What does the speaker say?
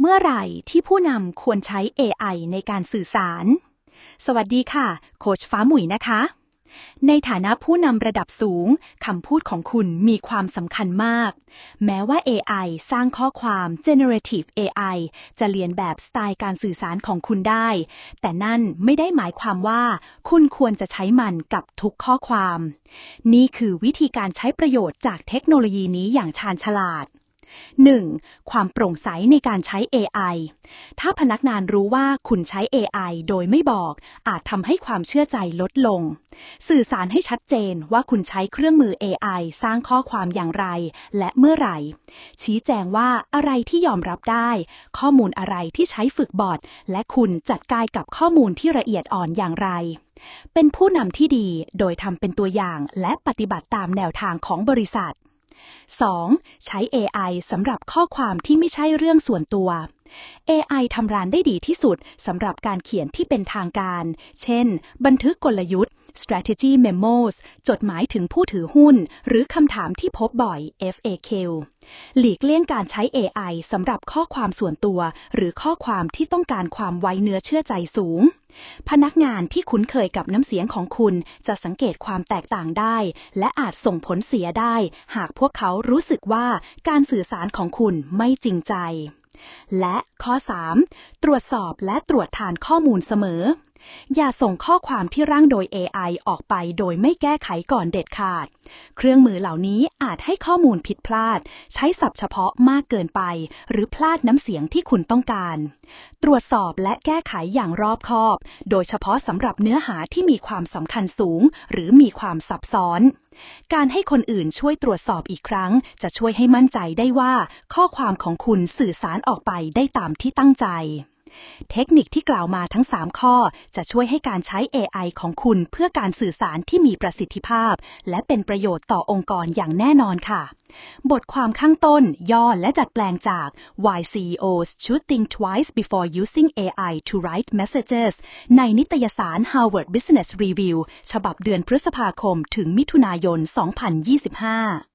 เมื่อไหร่ที่ผู้นำควรใช้ AI ในการสื่อสาร สวัสดีค่ะ โคชฟ้าหมุยนะคะ ในฐานะผู้นำระดับสูงคำพูดของคุณมีความสำคัญมาก แม้ว่า AI สร้างข้อความ generative AI จะเรียนแบบสไตล์การสื่อสารของคุณได้ แต่นั่นไม่ได้หมายความว่า คุณควรจะใช้มันกับทุกข้อความ นี่คือวิธีการใช้ประโยชน์จากเทคโนโลยีนี้อย่างชาญฉลาด 1. ความโปร่งใสในการใช้ AI ถ้าพนักงานรู้ว่าคุณใช้ AI โดยไม่บอก อาจทำให้ความเชื่อใจลดลง สื่อสารให้ชัดเจนว่าคุณใช้เครื่องมือ AI สร้างข้อความอย่างไร และเมื่อไหร่ ชี้แจงว่าอะไรที่ยอมรับได้ ข้อมูลอะไรที่ใช้ฝึกบอทและคุณจัดการกับข้อมูลที่ละเอียดอ่อนอย่างไรเป็นผู้นำที่ดีโดยทำเป็นตัวอย่างและปฏิบัติตามแนวทางของบริษัท 2. ใช้ AI สำหรับข้อความที่ไม่ใช่เรื่องส่วนตัว AI ทำรานได้ดีที่สุดสำหรับการเขียนที่เป็นทางการ เช่น บันทึกกลยุทธ์ strategy memos จดหมายถึงผู้ถือหุ้น หรือคำถามที่พบบ่อย FAQ หลีกเลี่ยงการใช้ AI สำหรับข้อความส่วนตัว หรือข้อความที่ต้องการความไว้เนื้อเชื่อใจสูง พนักงานที่คุ้นเคยกับน้ำเสียงของคุณจะสังเกตความแตกต่างได้ และอาจส่งผลเสียได้ หากพวกเขารู้สึกว่าการสื่อสารของคุณไม่จริงใจ และข้อ 3. ตรวจสอบและตรวจทานข้อมูลเสมอ อย่าส่งข้อความที่ร่างโดย AI ออกไปโดยไม่แก้ไขก่อนเด็ดขาด เครื่องมือเหล่านี้อาจให้ข้อมูลผิดพลาด ใช้ศัพท์เฉพาะมากเกินไป หรือพลาดน้ำเสียงที่คุณต้องการ ตรวจสอบและแก้ไขอย่างรอบคอบ โดยเฉพาะสำหรับเนื้อหาที่มีความสำคัญสูง หรือมีความซับซ้อนการให้คนอื่นช่วยตรวจสอบอีกครั้ง จะช่วยให้มั่นใจได้ว่า ข้อความของคุณสื่อสารออกไปได้ตามที่ตั้งใจ เทคนิคที่กล่าวมาทั้ง 3 ข้อ จะช่วยให้การใช้ AI ของคุณเพื่อการสื่อสารที่มีประสิทธิภาพ และเป็นประโยชน์ต่อองค์กรอย่างแน่นอนค่ะ บทความข้างต้น ย่อและจัดแปลงจาก Why CEOs Should Think Twice Before Using AI to Write Messages ในนิตยสาร Harvard Business Review ฉบับเดือนพฤษภาคมถึงมิถุนายน 2025